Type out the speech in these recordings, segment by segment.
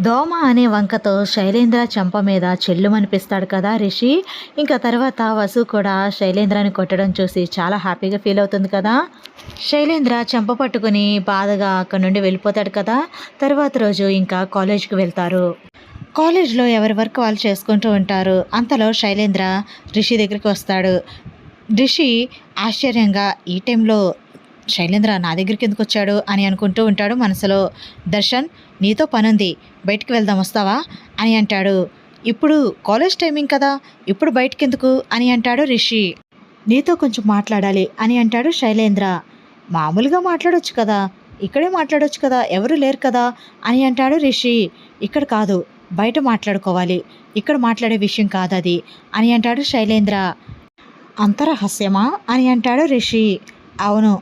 దోమ అనే వంకతో శైలేంద్ర చెంప మీద చెల్లుమనిపిస్తాడు కదా రిషి. ఇంకా తర్వాత వసు కూడా శైలేంద్రని కొట్టడం చూసి చాలా హ్యాపీగా ఫీల్ అవుతుంది కదా. శైలేంద్ర చెంప పట్టుకుని బాధగా అక్కడ నుండి వెళ్ళిపోతాడు కదా. తర్వాత రోజు ఇంకా కాలేజ్కి వెళ్తారు. కాలేజ్లో ఎవరి వర్క్ వాళ్ళు చేసుకుంటూ ఉంటారు. అంతలో శైలేంద్ర రిషి దగ్గరికి వస్తాడు. రిషి ఆశ్చర్యంగా ఈ టైంలో శైలేంద్ర నా దగ్గరికి ఎందుకు వచ్చాడు అని అనుకుంటూ ఉంటాడు మనసులో. దర్శన్ నీతో పనుంది బయటికి వెళ్దాం వస్తావా? అని అంటాడు. ఇప్పుడు కాలేజ్ టైమింగ్ కదా ఇప్పుడు బయటికి ఎందుకు అని అంటాడు రిషి. నీతో కొంచెం మాట్లాడాలి అని అంటాడు శైలేంద్ర. మామూలుగా మాట్లాడొచ్చు కదా ఇక్కడే మాట్లాడొచ్చు కదా ఎవరు లేరు కదా అని అంటాడు రిషి. ఇక్కడ కాదు బయట మాట్లాడుకోవాలి ఇక్కడ మాట్లాడే విషయం కాదు అది అని అంటాడు శైలేంద్ర. అంతరహస్యమా అని అంటాడు రిషి. అవును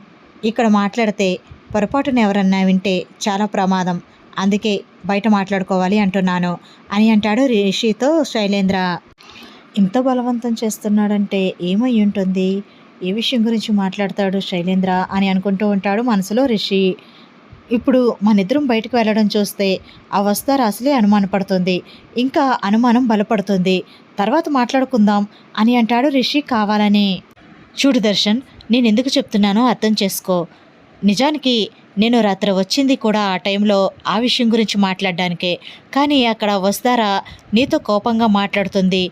ఇక్కడ మాట్లాడితే పొరపాటున ఎవరన్నా వింటే చాలా ప్రమాదం. అందుకే బయట మాట్లాడుకోవాలి అంటున్నాను అని అంటాడు రిషితో శైలేంద్ర. ఇంత బలవంతం చేస్తున్నాడంటే ఏమై ఉంటుంది? ఏ విషయం గురించి మాట్లాడతాడు శైలేంద్ర అని అనుకుంటూ ఉంటాడు మనసులో రిషి. ఇప్పుడు మనిద్దరం బయటకు వెళ్ళడం చూస్తే ఆ వస్తారు అసలే అనుమానపడుతుంది. ఇంకా అనుమానం బలపడుతుంది. తర్వాత మాట్లాడుకుందాం అని అంటాడు రిషి కావాలని. చూడు దర్శన్ నేను ఎందుకు చెప్తున్నానో అర్థం చేసుకో. నిజానికి నేను రాత్రి వచ్చింది కూడా ఆ టైంలో ఆ విషయం గురించి మాట్లాడడానికే. కానీ అక్కడ వస్తారా? నీతో కోపంగా మాట్లాడుతుంది.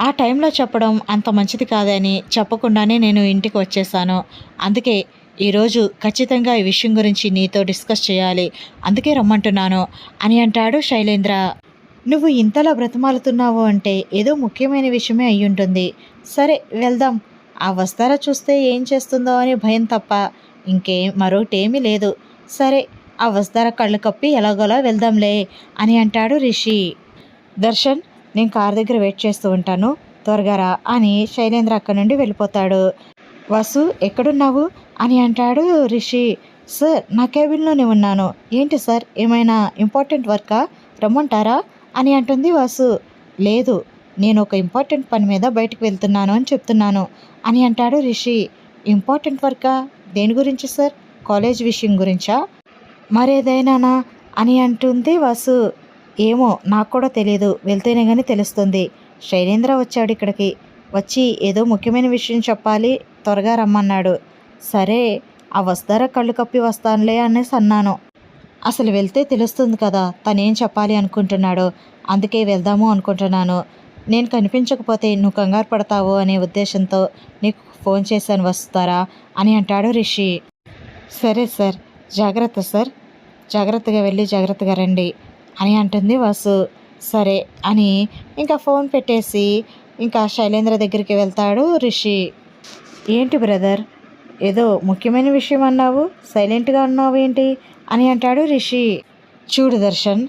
ఆ టైంలో చెప్పడం అంత మంచిది కాదని చెప్పకుండానే నేను ఇంటికి వచ్చేసాను. అందుకే ఈరోజు ఖచ్చితంగా ఈ విషయం గురించి నీతో డిస్కస్ చేయాలి. అందుకే రమ్మంటున్నాను అని అంటాడు శైలేంద్ర. నువ్వు ఇంతలా బ్రతమాలుతున్నావు అంటే ఏదో ముఖ్యమైన విషయమే అయ్యుంటుంది. ఉంటుంది సరే వెళ్దాం. ఆ వస్తారా చూస్తే ఏం చేస్తుందో అని భయం తప్ప ఇంకే మరోటేమీ లేదు. సరే ఆ వస్తారా కళ్ళు కప్పి ఎలాగోలా వెళ్దాంలే అని అంటాడు రిషి. దర్శన్ నేను కార్ దగ్గర వెయిట్ చేస్తూ ఉంటాను. త్వరగా రా అని శైలేంద్ర అక్కడి నుండి వెళ్ళిపోతాడు. వసు ఎక్కడున్నావు? అని అంటాడు రిషి. సార్ నా క్యాబిన్లోనే ఉన్నాను. ఏంటి సార్ ఏమైనా ఇంపార్టెంట్ వర్కా? రమ్మంటారా? అని అంటుంది వాసు. లేదు నేను ఒక ఇంపార్టెంట్ పని మీద బయటకు వెళ్తున్నాను అని చెప్తున్నాను. అని అంటాడు రిషి. ఇంపార్టెంట్ వర్కా? దేని గురించి సార్? కాలేజ్ విషయం గురించా? మరేదైనానా? అని అంటుంది వాసు. ఏమో నాకు కూడా తెలియదు వెళ్తేనే కానీ తెలుస్తుంది. శైలేంద్ర వచ్చాడు ఇక్కడికి. వచ్చి ఏదో ముఖ్యమైన విషయం చెప్పాలి త్వరగా రమ్మన్నాడు. సరే ఆ వస్తారా కళ్ళు కప్పి వస్తానులే అనేసి అన్నాను. అసలు వెళ్తే తెలుస్తుంది కదా తనేం చెప్పాలి అనుకుంటున్నాడో అందుకే వెళ్దాము అనుకుంటున్నాను. నేను కనిపించకపోతే నువ్వు కంగారు పడతావు అనే ఉద్దేశంతో నీకు ఫోన్ చేశాను వస్తారా అని అంటాడు రిషి. సరే సార్ జాగ్రత్త సార్ జాగ్రత్తగా వెళ్ళి జాగ్రత్తగా రండి అని అంటుంది వాసు. సరే అని ఇంకా ఫోన్ పెట్టేసి ఇంకా శైలేంద్ర దగ్గరికి వెళ్తాడు రిషి. ఏంటి బ్రదర్ ఏదో ముఖ్యమైన విషయం అన్నావు సైలెంట్గా ఉన్నావు ఏంటి అని అంటాడు రిషి. చూడు దర్శన్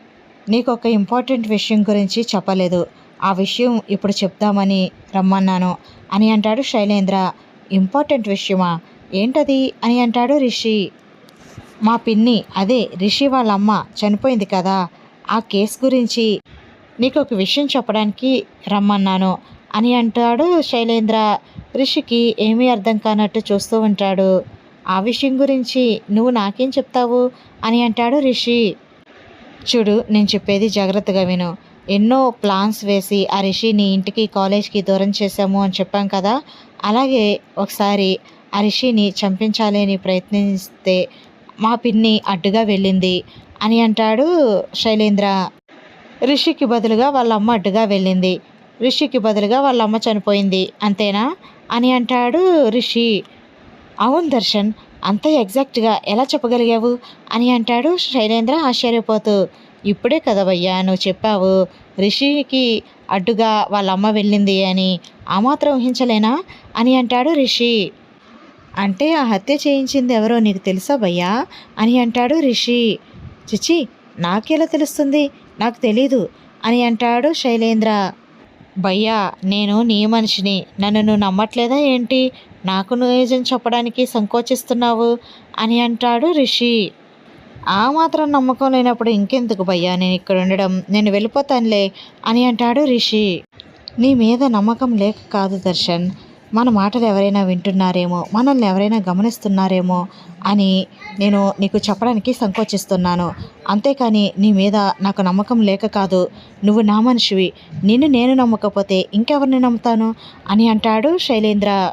నీకు ఒక ఇంపార్టెంట్ విషయం గురించి చెప్పలేదు. ఆ విషయం ఇప్పుడు చెప్దామని రమ్మన్నాను. అని అంటాడు శైలేంద్ర. ఇంపార్టెంట్ విషయమా? ఏంటది? అని అంటాడు రిషి. మా పిన్ని అదే రిషి వాళ్ళ అమ్మ చనిపోయింది కదా ఆ కేసు గురించి నీకు ఒక విషయం చెప్పడానికి రమ్మన్నాను అని అంటాడు శైలేంద్ర. రిషికి ఏమీ అర్థం కానట్టు చూస్తూ ఉంటాడు. ఆ విషయం గురించి నువ్వు నాకేం చెప్తావు? అని అంటాడు రిషి. చూడు నేను చెప్పేది జాగ్రత్తగా విను. ఎన్నో ప్లాన్స్ వేసి ఆ రిషిని ఇంటికి కాలేజ్కి దూరం చేశాము అని చెప్పాం కదా. అలాగే ఒకసారి ఆ రిషిని చంపించాలి అని ప్రయత్నిస్తే మా పిన్ని అడ్డుగా వెళ్ళింది అని అంటాడు శైలేంద్ర. రిషికి బదులుగా వాళ్ళ అమ్మ అడ్డుగా వెళ్ళింది. రిషికి బదులుగా వాళ్ళ అమ్మ చనిపోయింది. అంతేనా? అని అంటాడు రిషి. అవును దర్శన్ అంత ఎగ్జాక్ట్గా ఎలా చెప్పగలిగావు? అని అంటాడు శైలేంద్ర ఆశ్చర్యపోతూ. ఇప్పుడే కదా భయ్యా నువ్వు చెప్పావు. రిషికి అడ్డుగా వాళ్ళ అమ్మ వెళ్ళింది అని. ఆ మాత్రం ఊహించలేనా? అని అంటాడు రిషి. అంటే ఆ హత్య చేయించింది ఎవరో నీకు తెలుసా భయ్యా అని అంటాడు రిషి. చిచి నాకెలా తెలుస్తుంది? నాకు తెలీదు. అని అంటాడు శైలేంద్ర. భయ్యా నేను నీ మనిషిని. నన్ను నువ్వు నమ్మట్లేదా ఏంటి? నాకు నువ్వు నిజం చెప్పడానికి సంకోచిస్తున్నావు అని అంటాడు రిషి. ఆ మాత్రం నమ్మకం లేనప్పుడు ఇంకెందుకు భయ్యా? నేను ఇక్కడ ఉండడం నేను వెళ్ళిపోతానులే అని అంటాడు రిషి. నీ మీద నమ్మకం లేక కాదు దర్శన్. మన మాటలు ఎవరైనా వింటున్నారేమో మనల్ని ఎవరైనా గమనిస్తున్నారేమో అని నేను నీకు చెప్పడానికి సంకోచిస్తున్నాను. అంతేకాని నీ మీద నాకు నమ్మకం లేక కాదు నువ్వు నా మనిషివి. నిన్ను నేను నమ్మకపోతే ఇంకెవరిని నమ్ముతాను? అని అంటాడు శైలేంద్ర.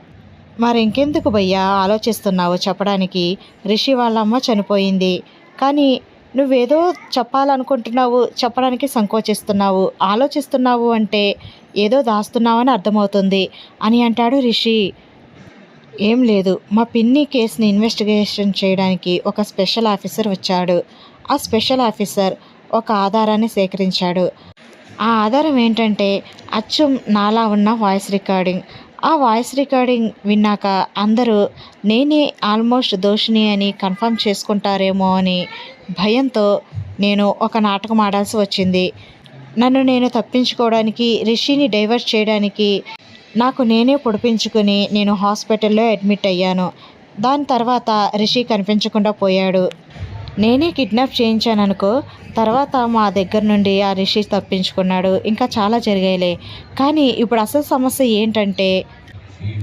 మరి ఇంకెందుకు భయ్యా ఆలోచిస్తున్నావు చెప్పడానికి? రిషి వాళ్ళమ్మ చనిపోయింది. కానీ నువ్వేదో చెప్పాలనుకుంటున్నావు చెప్పడానికి సంకోచిస్తున్నావు ఆలోచిస్తున్నావు అంటే ఏదో దాస్తున్నావని అర్థమవుతుంది అని అంటాడు రిషి. ఏం లేదు మా పిన్ని కేసుని ఇన్వెస్టిగేషన్ చేయడానికి ఒక స్పెషల్ ఆఫీసర్ వచ్చాడు. ఆ స్పెషల్ ఆఫీసర్ ఒక ఆధారాన్ని సేకరించాడు. ఆ ఆధారం ఏంటంటే అచ్చం నాలా ఉన్న వాయిస్ రికార్డింగ్. ఆ వాయిస్ రికార్డింగ్ విన్నాక అందరూ నేనే ఆల్మోస్ట్ దోషిని అని కన్ఫర్మ్ చేసుకుంటారేమో అని భయంతో నేను ఒక నాటకం ఆడాల్సి వచ్చింది. నన్ను నేను తప్పించుకోవడానికి రిషిని డైవర్ట్ చేయడానికి నాకు నేనే పొడిపించుకుని నేను హాస్పిటల్లో అడ్మిట్ అయ్యాను. దాని తర్వాత రిషి కనిపించకుండా పోయాడు. నేనే కిడ్నాప్ చేయించాను అనుకో తర్వాత మా దగ్గర నుండి ఆ రిషి తప్పించుకున్నాడు. ఇంకా చాలా జరిగాయిలే. కానీ ఇప్పుడు అసలు సమస్య ఏంటంటే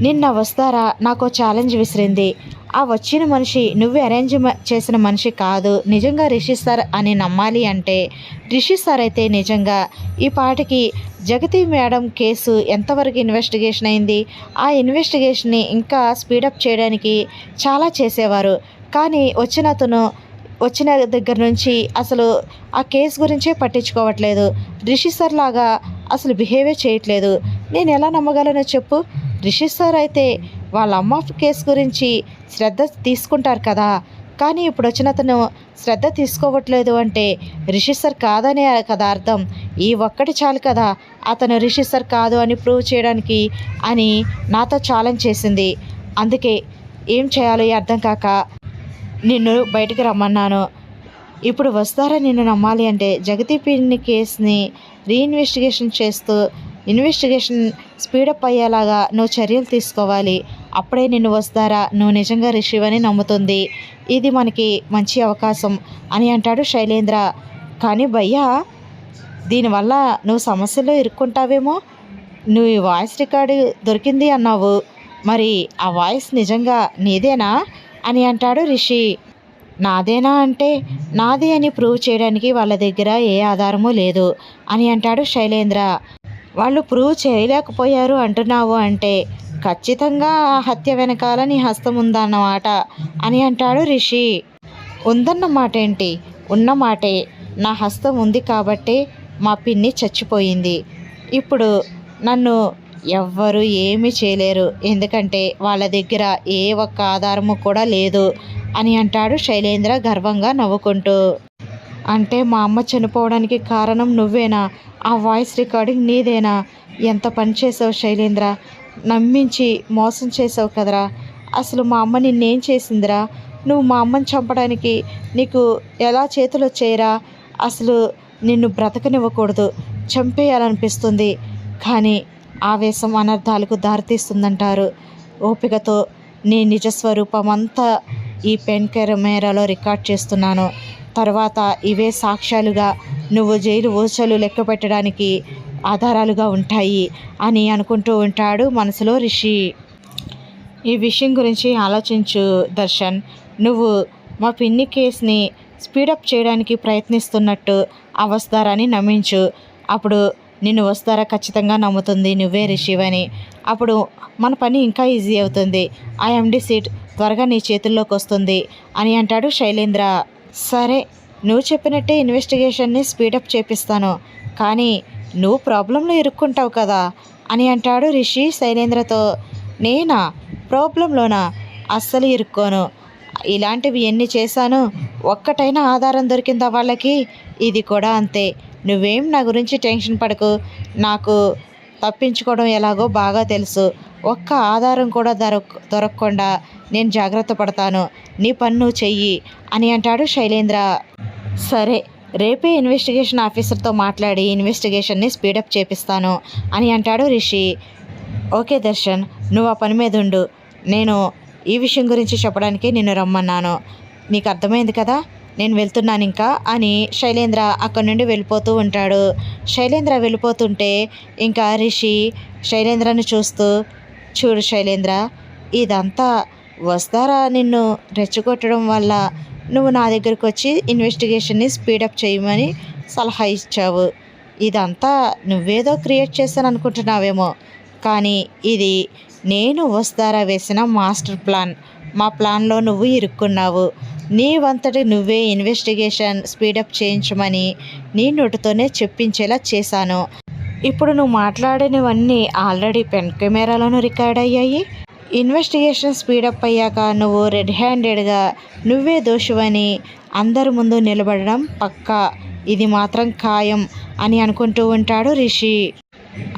నిన్న వస్తారా? నాకు ఛాలెంజ్ విసిరింది. ఆ వచ్చిన మనిషి నువ్వు అరేంజ్ చేసిన మనిషి కాదు. నిజంగా రిషి సార్ అని నమ్మాలి అంటే రిషి సార్ అయితే నిజంగా ఈ పాటికి జగతి మేడం కేసు ఎంతవరకు ఇన్వెస్టిగేషన్ అయింది? ఆ ఇన్వెస్టిగేషన్ని ఇంకా స్పీడప్ చేయడానికి చాలా చేసేవారు. కానీ వచ్చిన అతను వచ్చిన దగ్గర నుంచి అసలు ఆ కేసు గురించే పట్టించుకోవట్లేదు. రిషి సార్ లాగా అసలు బిహేవే చేయట్లేదు. నేను ఎలా నమ్మగలను చెప్పు? రిషి సార్ అయితే వాళ్ళ అమ్మ కేసు గురించి శ్రద్ధ తీసుకుంటారు కదా. కానీ ఇప్పుడు వచ్చిన అతను శ్రద్ధ తీసుకోవట్లేదు అంటే రిషి సార్ కాదనే కదా అర్థం. ఈ ఒక్కటి చాలు కదా అతను రిషి సార్ కాదు అని ప్రూవ్ చేయడానికి అని నాతో ఛాలెంజ్ చేసింది. అందుకే ఏం చేయాలో అర్థం కాక నిన్ను బయటికి రమ్మన్నాను. ఇప్పుడు వస్తారా నిన్ను నమ్మాలి అంటే జగతి పిన్ని కేసుని రీఇన్వెస్టిగేషన్ చేస్తూ ఇన్వెస్టిగేషన్ స్పీడప్ అయ్యేలాగా నువ్వు చర్యలు తీసుకోవాలి. అప్పుడే నిన్ను వస్తారా? నువ్వు నిజంగా రిషివని నమ్ముతుంది. ఇది మనకి మంచి అవకాశం అని అంటాడు శైలేంద్ర. కానీ భయ్యా దీనివల్ల నువ్వు సమస్యలో ఇరుక్కుంటావేమో? నువ్వు ఈ వాయిస్ రికార్డు దొరికింది అన్నావు. మరి ఆ వాయిస్ నిజంగా నీదేనా? అని అంటాడు రిషి. నాదేనా అంటే నాది అని ప్రూవ్ చేయడానికి వాళ్ళ దగ్గర ఏ ఆధారము లేదు అని అంటాడు శైలేంద్ర. వాళ్ళు ప్రూవ్ చేయలేకపోయారు అంటున్నావు అంటే ఖచ్చితంగా ఆ హత్య వెనకాల నీ హస్తం ఉందన్నమాట అని అంటాడు రిషి. ఉందన్న మాట ఏంటి ఉన్న మాటే. నా హస్తం ఉంది కాబట్టే మా పిన్ని చచ్చిపోయింది. ఇప్పుడు నన్ను ఎవ్వరు ఏమీ చేయలేరు. ఎందుకంటే వాళ్ళ దగ్గర ఏ ఒక్క ఆధారము కూడా లేదు అని అంటాడు శైలేంద్ర గర్వంగా నవ్వుకుంటూ. అంటే మా అమ్మ చనిపోవడానికి కారణం నువ్వేనా? ఆ వాయిస్ రికార్డింగ్ నీదేనా? ఎంత పని చేసావు శైలేంద్ర? నమ్మించి మోసం చేసావు కదరా? అసలు మా అమ్మ నిన్నేం చేసిందిరా? నువ్వు మా అమ్మని చంపడానికి నీకు ఎలా చేతులు వచ్చాయిరా అసలు నిన్ను బ్రతకనివ్వకూడదు. చంపేయాలనిపిస్తుంది. కానీ ఆవేశం అనర్థాలకు దారితీస్తుందంటారు. ఓపికతో నీ నిజస్వరూపం అంతా ఈ పెన్ కెమెరాలో రికార్డ్ చేస్తున్నాను. తర్వాత ఇవే సాక్ష్యాలుగా నువ్వు జైలు ఊచలు లెక్క పెట్టడానికి ఆధారాలుగా ఉంటాయి అని అనుకుంటూ ఉంటాడు మనసులో రిషి. ఈ విషయం గురించి ఆలోచించు దర్శన్. నువ్వు మా పిన్ని కేసుని స్పీడప్ చేయడానికి ప్రయత్నిస్తున్నట్టు అవస్తారని నమ్మించు. అప్పుడు నిన్ను వస్తారా ఖచ్చితంగా నమ్ముతుంది నువ్వే రిషివ్ అని అప్పుడు మన పని ఇంకా ఈజీ అవుతుంది. ఆ ఎండి సీట్ త్వరగా నీ చేతుల్లోకి వస్తుంది అని అంటాడు శైలేంద్ర. సరే నువ్వు చెప్పినట్టే ఇన్వెస్టిగేషన్ని స్పీడప్ చేపిస్తాను. కానీ నువ్వు ప్రాబ్లంలో ఇరుక్కుంటావు కదా అని అంటాడు రిషి శైలేంద్రతో. నేనా? ప్రాబ్లంలోనా? అస్సలు ఇరుక్కోను. ఇలాంటివి ఎన్ని చేశాను? ఒక్కటైనా ఆధారం దొరికిందా వాళ్ళకి? ఇది కూడా అంతే. నువ్వేం నా గురించి టెన్షన్ పడకు. నాకు తప్పించుకోవడం ఎలాగో బాగా తెలుసు. ఒక్క ఆధారం కూడా దొరక దొరకకుండా నేను జాగ్రత్త పడతాను. నీ పన్ను చెయ్యి అని అంటాడు శైలేంద్ర. సరే రేపే ఇన్వెస్టిగేషన్ ఆఫీసర్తో మాట్లాడి ఇన్వెస్టిగేషన్ని స్పీడప్ చేపిస్తాను అని అంటాడు రిషి. ఓకే దర్శన్ నువ్వు ఆ పని మీద ఉండు. నేను ఈ విషయం గురించి చెప్పడానికి నిన్ను రమ్మన్నాను. నీకు అర్థమైంది కదా? నేను వెళ్తున్నాను ఇంకా అని శైలేంద్ర అక్కడి నుండి వెళ్ళిపోతూ ఉంటాడు. శైలేంద్ర వెళ్ళిపోతుంటే ఇంకా రిషి శైలేంద్రని చూస్తూ చూడు శైలేంద్ర ఇదంతా వస్తారా నిన్ను రెచ్చగొట్టడం వల్ల? నువ్వు నా దగ్గరకు వచ్చి ఇన్వెస్టిగేషన్ని స్పీడప్ చేయమని సలహా ఇచ్చావు. ఇదంతా నువ్వేదో క్రియేట్ చేస్తాను అనుకుంటున్నావేమో కానీ ఇది నేను వస్తారా వేసిన మాస్టర్ ప్లాన్. మా ప్లాన్లో నువ్వు ఇరుక్కున్నావు. నీ వంతటి నువ్వే ఇన్వెస్టిగేషన్ స్పీడప్ చేయించమని నీ నోటితోనే చెప్పించేలా చేశాను. ఇప్పుడు నువ్వు మాట్లాడినవన్నీ ఆల్రెడీ పెన్ కెమెరాలోనూ రికార్డ్ అయ్యాయి. ఇన్వెస్టిగేషన్ స్పీడప్ అయ్యాక నువ్వు రెడ్ హ్యాండెడ్గా నువ్వే దోషువని అందరి ముందు నిలబడడం పక్కా. ఇది మాత్రం ఖాయం అని అనుకుంటూ ఉంటాడు రిషి.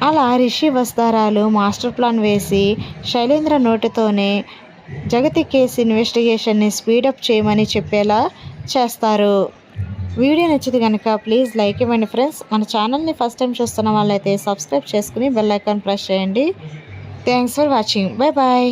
అలా రిషి వస్తారాలు మాస్టర్ ప్లాన్ వేసి శైలేంద్ర నోటితోనే జగతి కేసు ఇన్వెస్టిగేషన్ని స్పీడప్ చేయమని చెప్పేలా చేస్తారు. వీడియో నచ్చితే కనుక ప్లీజ్ లైక్ ఇవ్వండి ఫ్రెండ్స్. మన ఛానల్ని ఫస్ట్ టైం చూస్తున్న వాళ్ళైతే సబ్స్క్రైబ్ చేసుకుని బెల్ ఐకాన్ ప్రెస్ చేయండి. Thanks for watching. Bye bye.